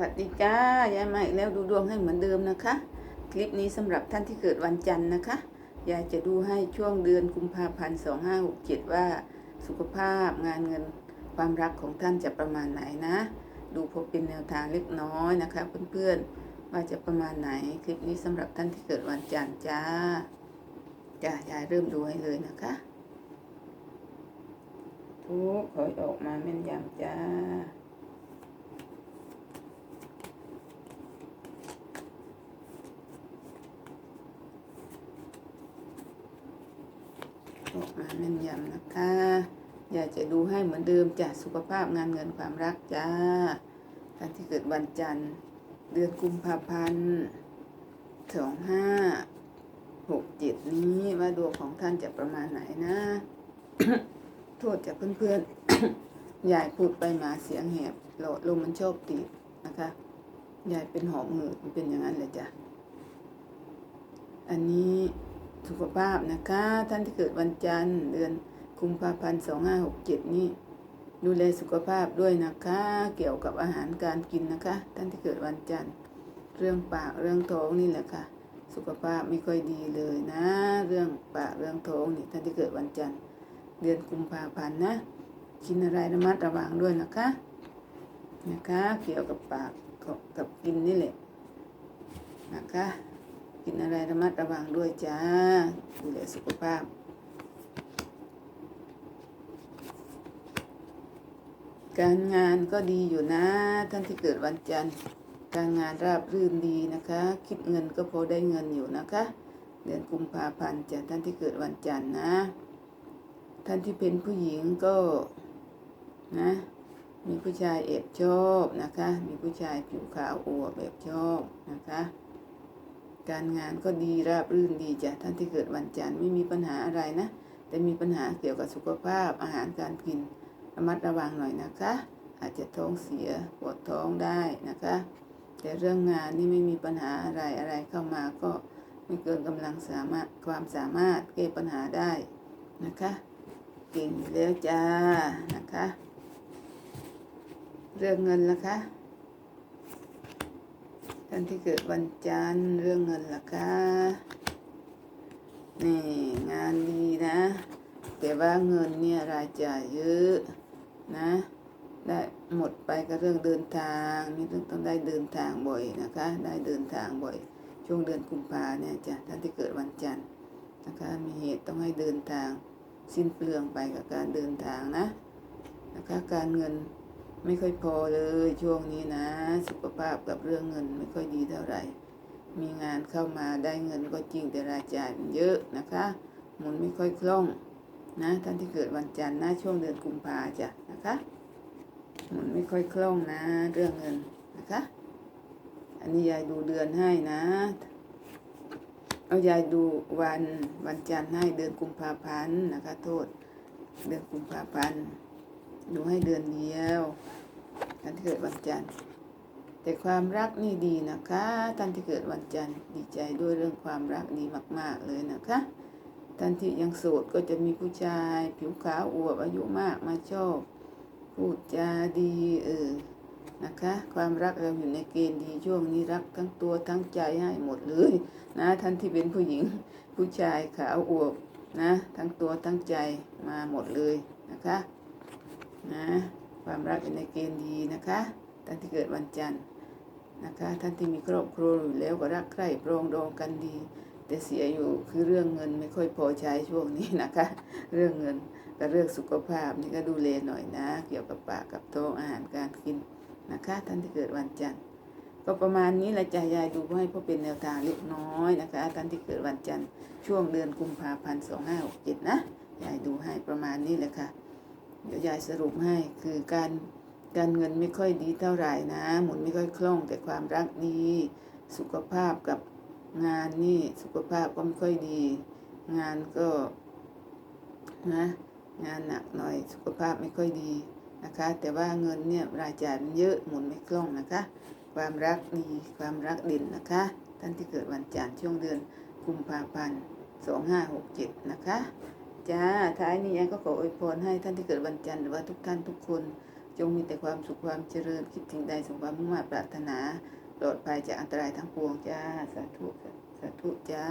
วัสดีจ้ายายมาอีกแล้วดูดวงให้เหมือนเดิมนะคะ คลิปนี้สำหรับท่านที่เกิดวันจันทร์นะคะยายจะดูให้ช่วงเดือนกุมภาพันธ์สองห้าหกเจ็ดว่าสุขภาพงานเงินความรักของท่านจะประมาณไหนนะ ดูพบเป็นแนวทางเล็กน้อยนะคะ เพื่อนๆว่าจะประมาณไหนคลิปนี้สำหรับท่านที่เกิดวันจันทร์จ้าจ้ายายเริ่มดูให้เลยนะคะ ทุกขอออกมาแม่นยำจ้า ออกมา แม่นยำนะคะ อยากจะดูให้เหมือนเดิมจ้ะสุขภาพงานเงินความรักจ้าท่านที่เกิดวันจันทร์ เดือนกุมภาพันธ์สองห้าหกเจ็ดนี้ว่าดวงของท่านจะประมาณไหนนะ โทษจากเพื่อนๆยายพูดไปมาเสียงแหบโหลดลมมันโชคตีบนะคะยายเป็นหอบหืดมันเป็นอย่างนั้นเลยจ้ะ อันนี้ สุขภาพนะคะ ท่านที่เกิดวันจันทร์เดือนกุมภาพันธ์สองห้าหกเจ็ดนี้ ดูแลสุขภาพด้วยนะคะ เกี่ยวกับอาหารการกินนะคะ ท่านที่เกิดวันจันทร์ เรื่องปากเรื่องท้องนี่แหละค่ะ สุขภาพไม่ค่อยดีเลยนะ เรื่องปากเรื่องท้องนี่ท่านที่เกิดวันจันทร์ เดือนกุมภาพันธ์นะกินอะไรระมัดระวังด้วยนะคะ นะคะ เกี่ยวกับปากกับกับกินนี่แหละนะคะ กินอะไรระมัดระวังด้วยจ้า ดูแลสุขภาพ การงานก็ดีอยู่นะ ท่านที่เกิดวันจันทร์ การงานราบรื่นดีนะคะ คิดเงินก็พอได้เงินอยู่นะคะ เดือนกุมภาพันธ์จ้ะท่านที่เกิดวันจันทร์นะ ท่านที่เป็นผู้หญิงก็นะมีผู้ชายเอบชอบนะคะ มีผู้ชายผิวขาวอวบแบบชอบนะคะ การงานก็ดีราบรื่นดีจ้ะท่านที่เกิดวันจันทร์ไม่มีปัญหาอะไรนะ แต่มีปัญหาเกี่ยวกับสุขภาพอาหารการกินระมัดระวังหน่อยนะคะ อาจจะท้องเสียปวดท้องได้นะคะ แต่เรื่องงานนี่ไม่มีปัญหาอะไรอะไรเข้ามาก็ไม่เกินกำลังสามารถความสามารถแก้ปัญหาได้นะคะเก่งแล้วจ้านะคะ เรื่องเงินล่ะคะ ท่านที่เกิดวันจันทร์เรื่องเงินล่ะคะนี่งานดีนะ แต่ว่าเงินเนี่ยรายจ่ายเยอะนะ ได้หมดไปกับเรื่องเดินทางนี่ต้องต้องได้เดินทางบ่อยนะคะ ได้เดินทางบ่อย ช่วงเดือนกุมภาเนี่ยจ้ะท่านที่เกิดวันจันทร์นะคะมีเหตุต้องให้เดินทางสิ้นเปลืองไปกับการเดินทางนะนะคะการเงิน ไม่ค่อยพอเลยช่วงนี้นะ สุขภาพกับเรื่องเงินไม่ค่อยดีเท่าไหร่ มีงานเข้ามาได้เงินก็จริงแต่รายจ่ายมันเยอะนะคะหมุนไม่ค่อยคล่องนะท่านที่เกิดวันจันทร์นะช่วงเดือนกุมภาจ้ะนะคะหมุนไม่ค่อยคล่องนะ เรื่องเงินนะคะ อันนี้ยายดูเดือนให้นะ เอายายดูวันวันจันทร์ให้เดือนกุมภาพันธ์นะคะ โทษ เดือนกุมภาพันธ์ ดูให้เดือนเดียวท่านที่เกิดวันจันทร์ แต่ความรักนี่ดีนะคะ ท่านที่เกิดวันจันทร์ดีใจด้วยเรื่องความรักดีมาก ๆเลยนะคะท่านที่ยังโสดก็จะมีผู้ชาย ผิวขาวอวบอายุมากมาชอบพูดจาดีเออนะคะ ความรักเราอยู่ในเกณฑ์ดีช่วงนี้รักทั้งตัวทั้งใจให้หมดเลยนะท่านที่เป็นผู้หญิงผู้ชายขาวอวบนะ ทั้งตัวทั้งใจมาหมดเลยนะคะ นะความรักอยู่ในเกณฑ์ดีนะคะท่านที่เกิดวันจันทร์นะคะท่านที่มีครอบครัวอยู่แล้วก็รักใคร่โปรองดองกันดี แต่เสียอยู่คือเรื่องเงินไม่ค่อยพอใช้ช่วงนี้นะคะ เรื่องเงินกับเรื่องสุขภาพนี่ก็ดูแลหน่อยนะ เกี่ยวกับปากกับท้องอาหารการกินนะคะ ท่านที่เกิดวันจันทร์ก็ประมาณนี้แหละจ้ะยายดูให้เพราะเป็นแนวทางเล็กน้อยนะคะท่านที่เกิดวันจันทร์ช่วงเดือนกุมภาพันธ์สองห้าหกเจ็ดนะยายดูให้ประมาณนี้แหละค่ะ เดี๋ยวยายสรุปให้คือการการเงินไม่ค่อยดีเท่าไหร่นะ หมุนไม่ค่อยคล่องแต่ความรักดีสุขภาพกับงานนี่สุขภาพก็ไม่ค่อยดี งานก็นะงานหนักหน่อยสุขภาพไม่ค่อยดีนะคะ แต่ว่าเงินเนี่ยรายจ่ายมันเยอะหมุนไม่คล่องนะคะ ความรักดีความรักเด่นนะคะ ท่านที่เกิดวันจันทร์ช่วงเดือนกุมภาพันธ์สองห้าหกเจ็ดนะคะ จ้าท้ายนี้แอนก็ขออวยพรให้ท่านที่เกิดวันจันทร์หรือว่าทุกท่านทุกคน จงมีแต่ความสุขความเจริญคิดถึงใดสมความมุ่งมั่นปรารถนาปลอดภัยจากอันตรายทั้งปวงจ้าสาธุสาธุจ้า